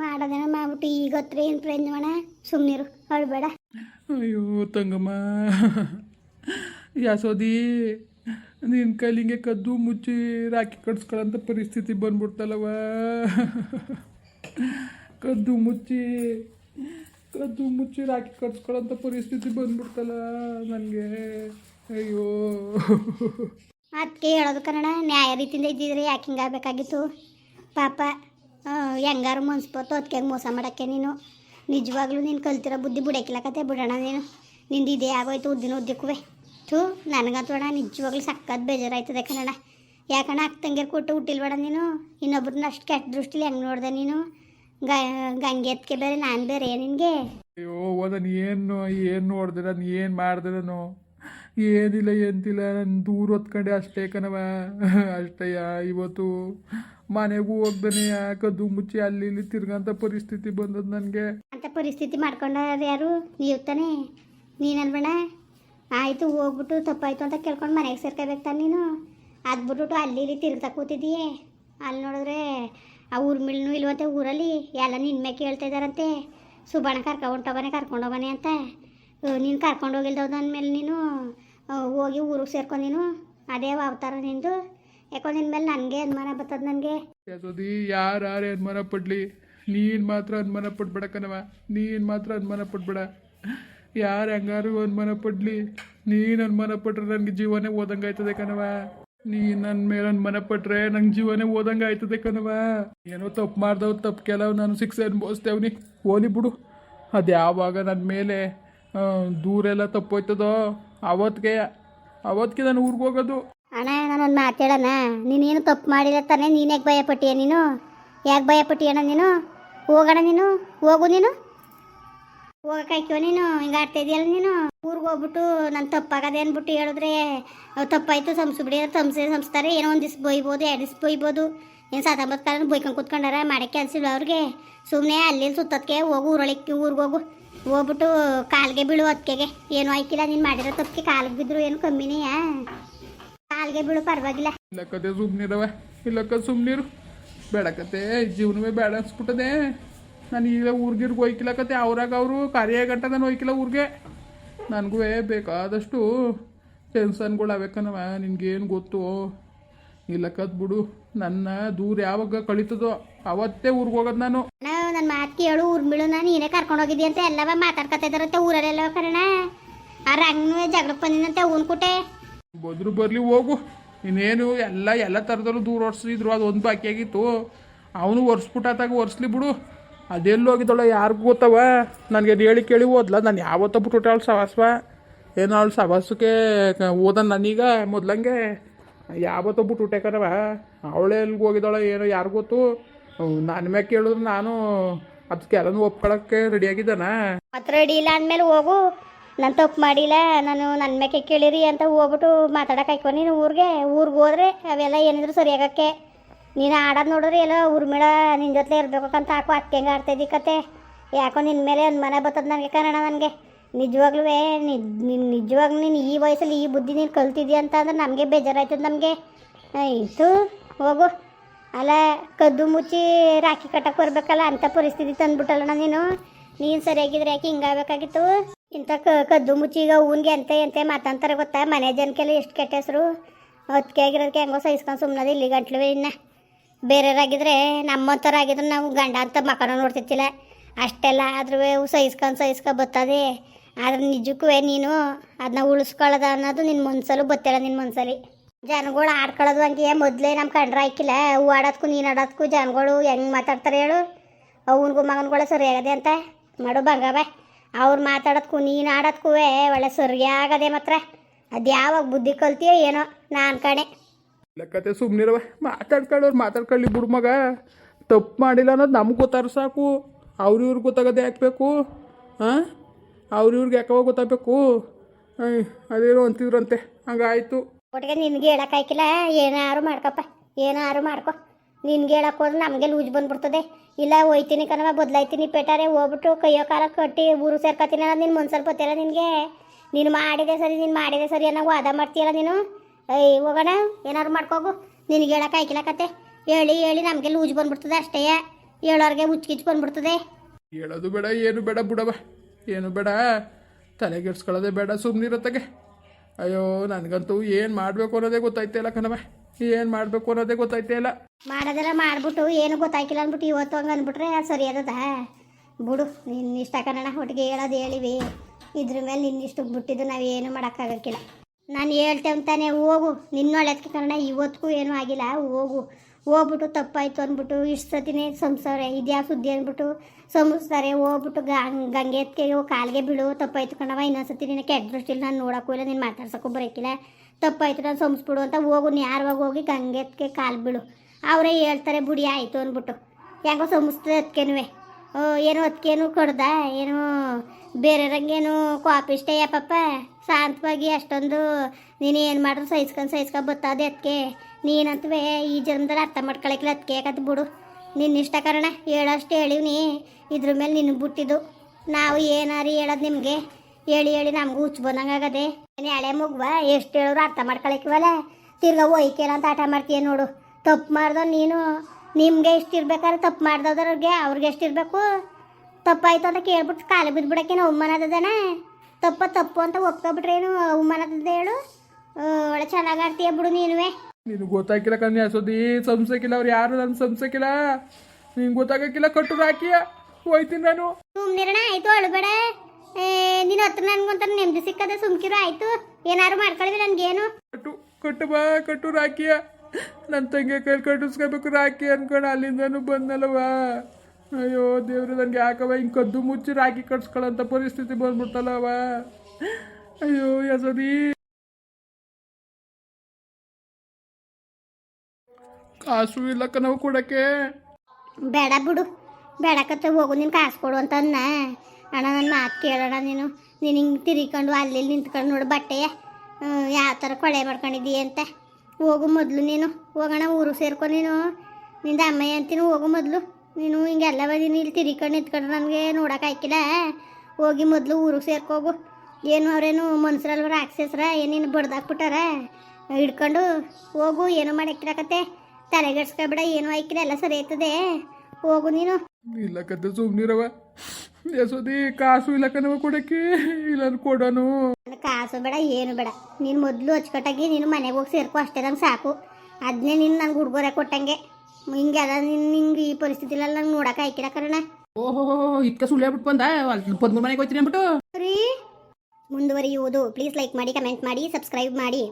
ಮಾಡೋದೇನೋ ಮಾಡ್ಬಿಟ್ಟು ಈಗ ಹತ್ರ ಏನು ಪ್ರಯೋಜನ ಸುಮ್ಮನಿರು ಅಳ್ಬೇಡ. ಅಯ್ಯೋ ತಂಗಮ್ಮ. ಯಾಸೋದಿ ನಿನ್ನ ಕೈಲಿ ಹಿಂಗೆ ಕದ್ದು ಮುಚ್ಚಿ ರಾಖಿ ಕಟ್ಸ್ಕೊಳ್ಳೋಂಥ ಪರಿಸ್ಥಿತಿ ಬಂದ್ಬಿಡ್ತಲ್ಲವ ಕದ್ದು ಮುಚ್ಚಿ ಕದ್ದು ಮುಚ್ಚಿ ರಾಖಿ ಕಟ್ಸ್ಕೊಳ್ಳೋಂಥ ಪರಿಸ್ಥಿತಿ ಬಂದ್ಬಿಡ್ತಲ್ಲ ನನಗೆ. ಅಯ್ಯೋ. ಅದಕ್ಕೆ ಹೇಳೋದು ಕನ್ನಡ ನ್ಯಾಯ ರೀತಿಯಿಂದ ಇದ್ದಿದ್ರೆ ಯಾಕೆ ಹಿಂಗಾಗಬೇಕಾಗಿತ್ತು? ಪಾಪ. ಹೆಂಗಾರು ಮನ್ಸ್ಬೋದು ಅದಕ್ಕೆ ಮೋಸ ಮಾಡೋಕ್ಕೆ ನೀನು? ನಿಜವಾಗ್ಲೂ ನೀನು ಕಲ್ತಿರೋ ಬುದ್ಧಿ ಬಿಡಕ್ಕಿಲ್ಲಕತ್ತೆ ಬಿಡೋಣ ನೀನು. ನಿಂದು ಇದೇ ಆಗೋಯ್ತು ಉದ್ದಿನ ಉದ್ದಕ್ಕೂ ಥೂ ಅಣ್ಣ ನಿಜವಾಗ್ಲೂ ಸಕ್ಕತ್ ಬೇಜಾರಾಯ್ತದೆ ಕನ್ನಡ. ಯಾಕಣ್ಣ ಅಕ್ಕ ತಂಗಿಯರು ಕೊಟ್ಟು ಹುಟ್ಟಿಲ್ಬೇಡ ನೀನು? ಇನ್ನೊಬ್ರನ್ನ ಅಷ್ಟು ಕೆಟ್ಟ ದೃಷ್ಟಿಲಿ ಹೆಂಗೆ ನೋಡ್ದೆ ನೀನು? ಗಂಗೆ ಎತ್ಕೆ ಬೇರೆ, ನಾನು ಬೇರೆ ನಿನಗೆ? ಅಯ್ಯೋ ನೀ ಏನು ಏನು ನೋಡ್ದಿರ, ನೀ ಏನು ಮಾಡ್ದಿರನು? ಏನಿಲ್ಲ, ಎಂತಿಲ್ಲ, ನಾನು ದೂರ ಹೊತ್ಕೊಂಡೆ ಅಷ್ಟೇ ಕಣವ ಅಷ್ಟಯ್ಯ, ಇವತ್ತು ಮನೆಗೂ ಹೋಗ್ದಾನೆ ಕದ್ದು ಮುಚ್ಚಿ ಅಲ್ಲಿ ಇಲ್ಲಿ ತಿರ್ಗಂತ ಪರಿಸ್ಥಿತಿ ಬಂದದ್ ನನಗೆ. ಅಂತ ಪರಿಸ್ಥಿತಿ ಮಾಡ್ಕೊಂಡಾರ ಯಾರು? ನೀವು ತಾನೇ? ನೀನಲ್ಬೇಡ ಆಯಿತು, ಹೋಗ್ಬಿಟ್ಟು ತಪ್ಪಾಯ್ತು ಅಂತ ಕೇಳ್ಕೊಂಡು ಮನೆಗೆ ಸೇರ್ಕೋಬೇಕು ನೀನು. ಅದು ಬಿಟ್ಬಿಟ್ಟು ಅಲ್ಲಿ ಇಲ್ಲಿ ತಿರುಗ್ತಾ ಕೂತಿದ್ದೀಯೇ. ಅಲ್ಲಿ ನೋಡಿದ್ರೆ ಆ ಊರ್ಮಿಳ್ನು ಇಲ್ವಂತೆ ಊರಲ್ಲಿ. ಎಲ್ಲ ನಿನ್ಮೆ ಕೇಳ್ತಾ ಇದ್ದಾರಂತೆ ಸುಬಾಣ ಕರ್ಕೊಂಡೋಗನೆ ಕರ್ಕೊಂಡೋಗನೆ ಅಂತ. ನೀನು ಕರ್ಕೊಂಡು ಹೋಗಿಲ್ದವ್ದು ಅಂದಮೇಲೆ ನೀನು ಹೋಗಿ ಊರಿಗೆ ಸೇರ್ಕೊಂಡು ನೀನು, ಅದೇ ಅವತಾರ ನಿಂದು. ಯಾಕೋ ನಿನ್ನ ಮೇಲೆ ನನಗೆ ಅನುಮಾನ ಬರ್ತದೆ ನನಗೆ. ಯಾರು ಯಾರು ಅನುಮಾನ ಪಡ್ಲಿ? ನೀನು ಮಾತ್ರ ಅನುಮಾನ ಪಡ್ಬೇಡ ಕಣವ ನೀನು ಮಾತ್ರ ಅನುಮಾನ ಪಡ್ಬೇಡ. ಯಾರು ಹೆಂಗಾರು ಅನುಮಾನ ಪಡ್ಲಿ? ನೀನು ಅನುಮಾನ ಪಟ್ರೆ ನನಗೆ ಜೀವನೇ ಓದಂಗೆ ಆಯ್ತದೆ ಕಣವ ನೀನು ನನ್ನ ಮೇಲೆ ಅನುಮಾನ ಪಟ್ರೆ ನಂಗೆ ಜೀವನೇ ಓದಂಗೆ ಆಯ್ತದೆ ಕಣವ ಏನೋ ತಪ್ಪು ಮಾಡ್ದವ್ ತಪ್ಪು ಕೆಲವು ನಾನು ಶಿಕ್ಷೆ ಅನುಭವಿಸ್ತೇವ್ನಿ ಹೋಲಿ ಬಿಡು. ಅದು ಯಾವಾಗ ನನ್ನ ಮೇಲೆ ದೂರೆಲ್ಲ ತಪ್ಪೋಯ್ತದೋ? ಅವತ್ಗೆ ಅವತ್ತಿಗೆ ನಾನು ಊರಿಗೆ ಹೋಗೋದು. ಅಣ್ಣ, ನಾನೊಂದು ಮಾತಾಡೋಣ ನೀನೇನು ತಪ್ಪು ಮಾಡಿಲ್ಲ ತಾನೇ, ನೀನು ಯಾಕೆ ಭಯ ಪಟ್ಟಿಯ ನೀನು? ಯಾಕೆ ಭಯ ಪಟ್ಟಿಯಣ್ಣ ನೀನು? ಹೋಗೋಣ ನೀನು? ಹೋಗು ನೀನು? ಹೋಗಕ್ಕಾಯ್ಕೋ ನೀನು? ಹಿಂಗೆ ಆಡ್ತಾ ಇದೆಯಲ್ಲ ನೀನು? ಊರಿಗೆ ಹೋಗ್ಬಿಟ್ಟು ನಾನು ತಪ್ಪಾಗದೆ ಅಂದ್ಬಿಟ್ಟು ಹೇಳಿದ್ರೆ ತಪ್ಪಾಯ್ತು, ಸಂಸು ಬಿಡಿ ಸಂಸೆ ಸಂಸ್ತಾರೆ ಏನೋ ಒಂದು ದಿವ್ಸ ಬೈಬೋದು, ಎರಡು ದಿವ್ಸ ಬೈಬೋದು. ಏನು ಸಾತಂಬತ್ತು ಕಾಲ ಬೈಕೊಂಡು ಕೂತ್ಕೊಂಡಾರ, ಮಾಡಕ್ಕೆ ಅನ್ಸಿಲ್ಲ ಅವ್ರಿಗೆ. ಸುಮ್ಮನೆ ಅಲ್ಲಿ ಸುತ್ತಕ್ಕೆ ಹೋಗು ಊರೊಳಕ್ಕೆ ಊರಿಗೆ ಹೋಗು. ಹೋಗ್ಬಿಟ್ಟು ಕಾಲ್ಗೆ ಬೀಳು ಅದಕ್ಕೆ ಏನು ಆಯ್ಕಿಲ್ಲ ನೀನು ಮಾಡಿರೋ ತಪ್ಪಿಗೆ ಕಾಲಿಗೆ ಬಿದ್ರು ಏನು ಕಮ್ಮಿನೇ ಕಾಲ್ಗೆ ಬೀಳು ಪರವಾಗಿಲ್ಲ. ಇಲ್ಲ ಕತೆ ಸುಮ್ಮನಿರವ ಇಲ್ಲ ಕ ಸುಮ್ಮನಿರು ಬೇಡ ಕತೆ ಜೀವನವೇ ಬೇಡ ಅನ್ಸ್ಬಿಟ್ಟದೆ. ನಾನು ಈಗ ಊರ್ಗಿರ್ಗೆ ಹೋಯ್ಕಿಲ್ಲ ಕತೆ ಅವ್ರಾಗ ಅವರು ಕಾರ್ಯ ಗಂಟ ನಾನು ಹೋಯ್ಕಿಲ್ಲ ಊರಿಗೆ. ನನಗೂ ಬೇಕಾದಷ್ಟು ಟೆನ್ಷನ್ಗಳು ಅವೇಕನವ ನಿನ್ಗೇನು ಗೊತ್ತು? ಇಲ್ಲಕ್ಕದ್ ಬಿಡು ನನ್ನ ದೂರ ಯಾವಾಗ ಕಳೀತದೋ ಅವತ್ತೇ ಊರಿಗೆ ಹೋಗೋದು ನಾನು. ನನ್ನ ಮಾತು ಕೇಳು ಊರ್ಮಿಳು ನಾನು ನೀನೇ ಕರ್ಕೊಂಡು ಹೋಗಿದ್ದಿ ಅಂತ ಎಲ್ಲವ ಮಾತಾಡ್ಕೊತಾ ಇದ್ದಾರಂತೆ ಊರಲ್ಲೆಲ್ಲ ಕಣ ಆ ರಂಗನೂ ಜಗಳಕ್ಕೆ ಬಂದಿನಂತೆ ಅವ್ನ ಕುಟೆ. ಬದ್ರು ಬರಲಿ, ಹೋಗು. ಇನ್ನೇನು, ಎಲ್ಲ ಎಲ್ಲ ಥರದಲ್ಲೂ ದೂರ ಒರ್ಸಿದ್ರು ಅದು ಒಂದು ಬಾಕಿ ಆಗಿತ್ತು. ಅವನು ಒರ್ಸ್ಬಿಟ್ಟಾತಾಗ ಒರೆಸ್ಲಿ ಬಿಡು. ಅದೆಲ್ಲಿ ಹೋಗಿದ್ದಳ ಯಾರಿಗೂ ಗೊತ್ತವ. ನನಗೆ ಹೇಳಿ ಕೇಳಿ ಓದ್ಲ ನಾನು ಯಾವತ್ತ ಅವಳು ಸವಾಸ್ವ. ಏನೋ ಅವಳು ಸವಾಸಕ್ಕೆ ಓದ ನನೀಗ ಮೊದ್ಲಂಗೆ. ಯಾವತ್ತ ಬಿಟ್ಬಿಟ್ಟೆ ಕಣವ ಅವಳೇ ಎಲ್ಲಿಗೆ ಹೋಗಿದ್ದಾಳ ಏನೋ ಯಾರು ನನ್ನ ಮ್ಯಾಗ ಕೇಳಿದ್ರೆ ನಾನು ಅದಕ್ಕೆಲ್ಲನೂ ಒಪ್ಕೊಳಕ್ಕೆ ರೆಡಿಯಾಗಿದ್ದಾನ ಮಾತ್ರ ರೆಡಿ ಇಲ್ಲ ಅಂದಮೇಲೆ ಹೋಗು. ನಾನು ತಪ್ಪು ಮಾಡಿಲ್ಲ, ನಾನು ನನ್ನ ಮೇಕೆ ಕೇಳಿರಿ ಅಂತ ಹೋಗ್ಬಿಟ್ಟು ಮಾತಾಡಕ್ಕೆ ಹಾಕೋ ನೀನು ಊರಿಗೆ. ಊರಿಗೆ ಹೋದ್ರೆ ಅವೆಲ್ಲ ಏನಿದ್ರು ಸರಿಯಾಗಕ್ಕೆ. ನೀನು ಆಡೋದು ನೋಡಿದ್ರೆ ಎಲ್ಲ ಊರ್ಮಿಳ ನಿನ್ನ ಜೊತೆ ಇರ್ಬೇಕಂತ ಹಾಕೋ ಅತ್ತೆ ಹೆಂಗೆ ಆಡ್ತಾ ಇದ್ದಿ ಕತೆ. ಯಾಕೋ ನಿನ್ನ ಮೇಲೆ ಮನೆ ಬರ್ತದೆ ನನಗೆ ಕಾರಣ ನನಗೆ. ನಿಜವಾಗ್ಲೂ ನಿನ್ನ ನಿಜವಾಗ್ಲೂ ನೀನು ಈ ವಯಸ್ಸಲ್ಲಿ ಈ ಬುದ್ಧಿ ನೀನು ಕಲ್ತಿದ್ಯಾ ಅಂತ ಅಂದ್ರೆ ನಮಗೆ ಬೇಜಾರಾಯ್ತದೆ ನಮಗೆ. ಆಯಿತು, ಹೋಗು. ಅಲ್ಲ ಕದ್ದು ಮುಚ್ಚಿ ರಾಖಿ ಕಟ್ಟಕ್ಕೆ ಬರ್ಬೇಕಲ್ಲ ಅಂಥ ಪರಿಸ್ಥಿತಿ ತಂದ್ಬಿಟ್ಟಲ್ಲ ನೀನು. ನೀನು ಸರಿಯಾಗಿದ್ರೆ ಯಾಕೆ ಹಿಂಗಾಗಬೇಕಾಗಿತ್ತು ಇಂಥ ಕದ್ದು ಮುಚ್ಚಿ ಈಗ ಊನ್ಗೆ ಎಂತೆ ಎಂತೆ ಮಾತಾಡ್ತಾರೆ ಗೊತ್ತಾ? ಮನೆ ಜನಕ್ಕೆಲ್ಲ ಎಷ್ಟು ಕೆಟ್ಟ ಹೆಸರು. ಅದಕ್ಕೆ ಆಗಿರೋದಕ್ಕೆ ಹೆಂಗೋ ಸಹಿಸ್ಕೊಂಡು ಸುಮ್ಮನದು ಇಲ್ಲಿ ಗಂಟ್ಲು ಇನ್ನ. ಬೇರೆಯವರಾಗಿದ್ರೆ ನಮ್ಮಂಥವ್ರಾಗಿದ್ರೆ ನಾವು ಗಂಡ ಅಂತ ಮಕ್ಕಳು ನೋಡ್ತಿರ್ತಿಲ್ಲ. ಅಷ್ಟೆಲ್ಲ ಆದ್ರೂ ಸಹಿಸ್ಕೊಂಡು ಸಹಿಸ್ಕೊ ಬರ್ತದೆ ಆದ್ರೆ ನಿಜಕ್ಕೂ ನೀನು ಅದನ್ನ ಉಳಿಸ್ಕೊಳ್ಳೋದ ಅನ್ನೋದು ನಿನ್ನ ಮನ್ಸಲ್ಲೂ ಬತ್ತಿಲ್ಲ ನಿನ್ನ ಮನ್ಸಲ್ಲಿ. ಜನಗಳು ಆಡ್ಕೊಳ್ಳೋದು ಹಂಗೆ ಮೊದಲೇ ನಮ್ಮ ಕಂಡ್ರೆ ಹಾಕಿಲ್ಲ. ಹೂ ಆಡೋದಕ್ಕೂ ನೀನು ಆಡೋದಕ್ಕೂ ಜನಗಳು ಹೆಂಗೆ ಮಾತಾಡ್ತಾರೆ ಹೇಳು. ಅವನಿಗೂ ಮಗನ್ಗಳ ಸರಿಯಾಗದೆ ಅಂತ ಮಾಡು ಬಂಗವ ಅವ್ರು ಮಾತಾಡೋದಕ್ಕೂ ನೀನು ಆಡೋದಕ್ಕೂ ಒಳ್ಳೆ ಸರಿಯಾಗದೆ ಮಾತ್ರ. ಅದು ಯಾವಾಗ ಬುದ್ಧಿ ಕಲ್ತೀಯೋ ಏನೋ ನಾನು ಕಣೆ. ಲೆಕ್ಕತೆ ಸುಮ್ಮನಿರವ ಮಾತಾಡ್ಕೊಳ್ಳೋರು ಮಾತಾಡ್ಕೊಳ್ಳಿ ಬಿಡು ಮಗ. ತಪ್ಪು ಮಾಡಿಲ್ಲ ಅನ್ನೋದು ನಮ್ಗೆ ಗೊತ್ತಾರ ಸಾಕು. ಅವ್ರ ಇವ್ರಿಗೆ ಗೊತ್ತಾಗೋದು ಹಾಕ್ಬೇಕು ಬೇಕು ಹಾಂ ಅವ್ರ ಇವ್ರಿಗೆ ಯಾಕವಾಗ ಗೊತ್ತಾಗಬೇಕು? ಅದೇನೋ ಅಂತಿದ್ರಂತೆ. ಹಂಗಾಯ್ತು. ಒಟ್ಟಿಗೆ ನಿನ್ಗೆ ಹೇಳಕ್ಕಾಯ್ಕಿಲ್ಲ ಏನಾರು ಮಾಡ್ಕಪ್ಪ. ಏನಾರು ಮಾಡ್ಕೊ. ನಿನ್ಗೆ ಹೇಳಕ್ ಹೋದ್ರೆ ನಮಗೆ ಲೂಜ್ ಬಂದ್ಬಿಡ್ತದೆ. ಇಲ್ಲ ಹೋಯ್ತೀನಿ ಕಣವ ಬದಲಾಯ್ತೀನಿ ಪೆಟಾರೆ ಹೋಗ್ಬಿಟ್ಟು ಕೈಯೋ ಕಾಲ ಕಟ್ಟಿ ಊರು ಸೇರ್ಕೊತೀನಿ ಅನ್ನೋದು ನಿನ್ನ ಮನ್ಸಲ್ಲಿ ಗೊತ್ತಿಲ್ಲ ನಿನಗೆ? ನೀನು ಮಾಡಿದೆ ಸರಿ, ನೀನು ಮಾಡಿದೆ ಸರಿ ಅನ್ನೋ ವಾದ ಮಾಡ್ತೀಯಲ್ಲ ನೀನು? ಏಯ್, ಹೋಗೋಣ. ಏನಾರು ಮಾಡ್ಕೋಗು ನಿನಗೆ ಹೇಳಕ್ಕಾಯ್ಕಿಲ್ಲ ಕತೆ. ಹೇಳಿ ಹೇಳಿ, ನಮಗೆ ಲೂಜ್ ಬಂದ್ಬಿಡ್ತದೆ ಅಷ್ಟೇ. ಹೇಳೋರ್ಗೆ ಹುಚ್ಕಿಚ್ ಬಂದ್ಬಿಡ್ತದೆ. ಹೇಳೋದು ಬೇಡ, ಏನು ಬೇಡ ಬಿಡವ ಏನು ಬೇಡ. ತಲೆಗೆಡ್ಸ್ಕೊಳ್ಳೋದೇ ಬೇಡ ಸುಮ್ಮನಿರತ್ತಗೆ ಅಯ್ಯೋ, ನನಗಂತೂ ಏನು ಮಾಡಬೇಕು ಅನ್ನೋದೇ ಗೊತ್ತಾಯ್ತಾ ಇಲ್ಲ ಕಣವ ಏನು ಮಾಡಬೇಕು ಅನ್ನೋದೇ ಗೊತ್ತಾಯ್ತಾ ಇಲ್ಲ. ಮಾಡೋದೆಲ್ಲ ಮಾಡ್ಬಿಟ್ಟು ಏನು ಗೊತ್ತಾಯ್ಕಿಲ್ಲ ಅಂದ್ಬಿಟ್ಟು ಇವತ್ತು ಹಂಗೆ ಅಂದ್ಬಿಟ್ರೆ ಅದು ಸರಿ ಅದ ಬಿಡು ನಿನ್ನ ಇಷ್ಟ ಕನ್ನಡ ಒಟ್ಟಿಗೆ ಹೇಳೋದು ಹೇಳಿವಿ. ಇದ್ರ ಮೇಲೆ ನಿನ್ನ ಬಿಟ್ಟಿದ್ದು ನಾವು ಏನು ಮಾಡೋಕ್ಕಾಗಕ್ಕಿಲ್ಲ. ನಾನು ಹೇಳ್ತೇವೆ ತಾನೆ ಹೋಗು. ನಿನ್ನ ಒಳ್ಳೆದಕ್ಕೆ ಕನ್ನಡ ಇವತ್ತಿಗೂ ಏನೂ ಆಗಿಲ್ಲ, ಹೋಗು. ಹೋಗ್ಬಿಟ್ಟು ತಪ್ಪಾಯ್ತು ಅಂದ್ಬಿಟ್ಟು ಇಷ್ಟು ಸತಿನೇ ಸಂಸಾರ ಇದ್ಯಾ ಸುದ್ದಿ ಅಂದ್ಬಿಟ್ಟು ಸಂಸ್ತಾರೆ ಹೋಗ್ಬಿಟ್ಟು ಗಂಗೆ ಎತ್ಕೆಯೋ ಕಾಲಿಗೆ ಬೀಳು, ತಪ್ಪಾಯ್ತು ಕಣವ ಇನ್ನೊಂದ್ಸತಿ ನಿನ್ನ ಕೆಟ್ಟ ದೃಷ್ಟಿಲಿ ನಾನು ನೋಡೋಕ್ಕೂ ಇಲ್ಲ, ನೀನು ಮಾತಾಡ್ಸೋಕ್ಕೂ ಬರೋಕ್ಕಿಲ್ಲ ತಪ್ಪಾಯ್ತು ನಾನು ಸಂಸ್ಬಿಡು ಅಂತ ಹೋಗು, ನ್ಯಾರವಾಗಿ ಹೋಗಿ ಗಂಗೆ ಎತ್ಕೆ ಕಾಲು ಬೀಳು. ಅವರೇ ಹೇಳ್ತಾರೆ, ಬುಡಿ, ಆಯಿತು ಅಂದ್ಬಿಟ್ಟು. ಹೆಂಗೋ ಸಂಸ್ಥೆ ಅದಕ್ಕೇನುವೆ ಏನೋ ಅದಕ್ಕೇನು ಏನು ಬೇರೆ ಬೇರೆಯವ್ರಂಗೇನು ಕಾಪಿ ಇಷ್ಟೇ ಯಪ್ಪಪ್ಪ ಶಾಂತವಾಗಿ ಅಷ್ಟೊಂದು ನೀನು ಏನು ಮಾಡಿದ್ರು ಸಹಿಸ್ಕೊಂಡು ಸಹಿಸ್ಕೊಂಡು ಬರ್ತದೆ ಅದಕ್ಕೆ ನೀನಂತವೇ ಈ ಜನ್ಮದಲ್ಲಿ ಅರ್ಥ ಮಾಡ್ಕೊಳಕ್ಕಿಲ್ಲ ಅದಕ್ಕೆ ಯಾಕಂತ ಬಿಡು. ನಿನ್ನ ಇಷ್ಟ ಕಾರಣ ಹೇಳೋಷ್ಟು ಹೇಳಿವ್ನಿ ಇದ್ರ ಮೇಲೆ ನಿನ್ನ ಬಿಟ್ಟಿದ್ದು ನಾವು ಏನಾರು ಹೇಳೋದು ನಿಮಗೆ? ಹೇಳಿ ಹೇಳಿ ನಮಗೂ ಹುಚ್ಚು ಬಂದಂಗಾಗದೆ ನೀನು ಹಳೆ ಮುಗ್ವ? ಎಷ್ಟು ಹೇಳಿದ್ರು ಅರ್ಥ ಮಾಡ್ಕೊಳಕ್ಕಿವಲ್ಲ? ತಿರ್ಗಾ ಒಯ್ಕೇಲ ಅಂತ ಆಟ ಮಾಡ್ತೀಯ ನೋಡು. ತಪ್ಪು ಮಾಡ್ದ ನೀನು. ನಿಮಗೆ ಎಷ್ಟು ಇರ್ಬೇಕಾದ್ರೆ ತಪ್ಪು ಮಾಡ್ದವ್ರಿಗೆ ಅವ್ರಿಗೆ ಎಷ್ಟು ಇರಬೇಕು? ತಪ್ಪಾಯ್ತು ಅಂತ ಕೇಳ್ಬಿಟ್ಟು ಕಾಲು ಬಿದ್ದುಬಿಡಕ್ಕೇನು ಅವಮಾನದದನ ತಪ್ಪ ತಪ್ಪು ಅಂತ ಒಪ್ಕೊಬಿಟ್ರೆ ಏನು ಅವಮಾನದ ಹೇಳು. ಒಳ್ಳೆ ಚೆನ್ನಾಗಿ ಆಡ್ತೀಯ ಬಿಡು ನೀನುವೆ. ನೀನು ಗೊತ್ತಾಗಿಲ್ಲ ಕನ್ಯಾ ಸುದ್ದಿ ಸಂಸಕ್ಕಿಲ್ಲ ಅವ್ರು ಯಾರು ನನ್ನ ಸಂಸಕ್ಕಿಲ್ಲ ನಿಂಗೆ ಗೊತ್ತಾಗಕ್ಕಿಲ್ಲ ಕಟ್ಟು ಹಾಕಿಯ ಹೋಯ್ತೀನಿ ನಾನು. ಸುಮ್ನಿರಣ ಆಯ್ತು ಅಳಬೇಡ. ನೀನು ಹತ್ರ ನನ್ಗೊಂತ ನೆಮ್ಮದಿ ಸಿಕ್ಕದೆ ಸುಮ್ಕಿರು ಆಯ್ತು. ಏನಾರು ಮಾಡ್ಕೊಳ್ವಿ ನನ್ಗೇನು. ಕಟ್ಟು ಕಟ್ಟು ಬಾ ಕಟ್ಟು ರಾಕಿಯ. ನನ್ನ ತಂಗಿ ಕೈಲಿ ಕಟ್ಟಿಸ್ಕೋಬೇಕು ರಾಕಿ ಅನ್ಕೊಂಡು ಅಲ್ಲಿಂದನೂ ಬಂದಲ್ಲವ ಅಯ್ಯೋ, ದೇವ್ರು ನನಗೆ ಯಾಕವ ಹಿಂಗೆ ಕದ್ದು ಮುಚ್ಚಿ ರಾಕಿ ಕಟ್ಸ್ಕೊಳ್ಳೋಂಥ ಪರಿಸ್ಥಿತಿ ಬಂದ್ಬಿಡ್ತಲ್ಲವ ಅಯ್ಯೋ ಯಸದಿ ಕಾಸು ಇಲ್ಲಕ್ಕ ನಾವು ಕೊಡಕ್ಕೆ. ಬೇಡ ಬಿಡು, ಬೇಡಕತ್ತೆ, ಹೋಗು, ನೀನು ಕಾಸು ಕೊಡು ಅಂತ ಅನ್ನ ಅಣ್ಣ ನನ್ನ ಮಾತು ಕೇಳೋಣ ನೀನು. ನೀನು ಹಿಂಗೆ ತಿರ್ಕೊಂಡು ಅಲ್ಲಿ ನಿಂತ್ಕೊಂಡು ನೋಡು ಬಟ್ಟೆಯ. ಯಾವ ಥರ ಕೊಳೆ ಮಾಡ್ಕೊಂಡಿದ್ದೀಯ ಅಂತ. ಹೋಗು ಮೊದಲು ನೀನು. ಹೋಗೋಣ, ಊರು ಸೇರ್ಕೊ ನೀನು. ನಿಂದ ಅಮ್ಮಯ್ಯ ಅಂತೀನಿ ಹೋಗು ಮೊದಲು. ನೀನು ಹಿಂಗೆಲ್ಲ ಬದೀನಿ ಇಲ್ಲಿ ತಿರ್ಕೊಂಡು ನಿಂತ್ಕೊಂಡು ನನಗೆ ನೋಡೋಕೆ ಹಾಕಿಲ್ಲ ಹೋಗಿ ಮೊದಲು ಊರಿಗೆ ಸೇರ್ಕೋಗು. ಏನು ಅವರೇನು ಮನ್ಸರಲ್ವ ರಾಕ್ಷಸ್ರ ಏನೇನು ಬಡ್ದಾಕ್ಬಿಟ್ಟಾರ? ಹಿಡ್ಕೊಂಡು ಹೋಗು, ಏನೋ ಮಾಡಕ್ಕಿರಕತ್ತೆ? ತಲೆಗೆಡ್ಸ್ಕೊಬೇಡ, ಏನು ಆಯ್ಕಿಲ್ಲ, ಎಲ್ಲ ಸರಿ ಆಯ್ತದೆ. ಹೋಗು ನೀನು. ಇಲ್ಲ ಕತ್ತೆ ಸುಮ್ಮನಿರವ ಯಸೋದಿ ಕಾಸು ಇಲ್ಲ ಕಣವ ಕೊಡಕ್ಕೆ. ಇಲ್ಲ ಕೊಡೋನು. ಕಾಸು ಬೇಡ ಏನು ಬೇಡ. ನೀನು ಮೊದಲು ಅಚ್ಚುಕಟ್ಟಾಗಿ ನೀನು ಮನೆಗೆ ಹೋಗಿ ಸೇರ್ಕೊ ಅಷ್ಟೇ ನಂಗೆ ಸಾಕು. ಅದನ್ನೇ ನೀನು ನನಗೆ ಹುಡುಗರೆ ಕೊಟ್ಟಂಗೆ. ಹಿಂಗೆಲ್ಲ ನಿನ್ನ ಹಿಂಗೆ ಈ ಪರಿಸ್ಥಿತಿಲೆಲ್ಲ ನಂಗೆ ನೋಡಕ್ಕೆ ಹಾಕಿರ ಕರಣ. ಓಹೋ ಇತ್ಕ ಸುಳ್ಳು ಬಿಟ್ಟು ಬಂದ? ಪದ್ಮೂರು ಮನೆಗೆ ಹೋಗ್ತೀನಿ ಅಂದ್ಬಿಟ್ಟು. ರೀ. ಮುಂದುವರಿಯುವುದು. ಪ್ಲೀಸ್ ಲೈಕ್ ಮಾಡಿ ಕಮೆಂಟ್ ಮಾಡಿ ಸಬ್ಸ್ಕ್ರೈಬ್ ಮಾಡಿ.